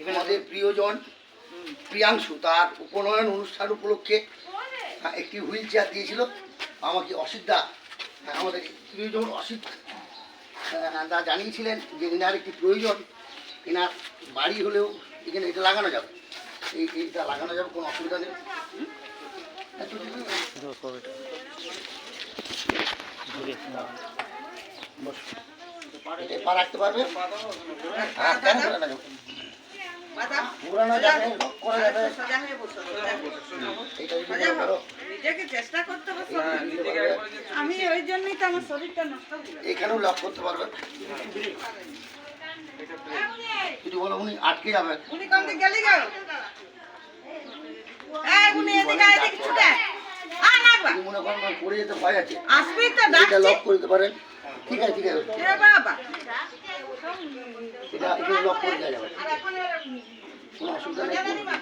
আমাদের প্রিয়জন প্রিয়াংশু তার উপনয়ন অনুষ্ঠান উপলক্ষে একটি হুইল চেয়ার দিয়েছিল। আমাকে অসিদ্ধা আহ, আমাদের প্রিয়জন অসিত দা জানিয়েছিলেন যে এনার একটি প্রয়োজন এনার বাড়ি হলেও এখানে এটা লাগানো যাবে। এই এইটা লাগানো যাবে কোনো অসুবিধা নেই। রাখতে পারবে? হ্যাঁ আমি ওই জন্যই তো আমার শরীরটা নষ্ট এখানেও লক করতে পারবে। যদি বলো উনি আটকে যাবে। উনি কোন দিক গেলি উনি এদিকে এদিকে ছুটে মনে করেন পড়ে যেতে ভয় আছে। আসবি তো ডাকছি। লক করে দিতে পারেন। ঠিক আছে ঠিক আছে। বাবা। এটা লক করে দেওয়া যাবে। কোনো অসুবিধা নেই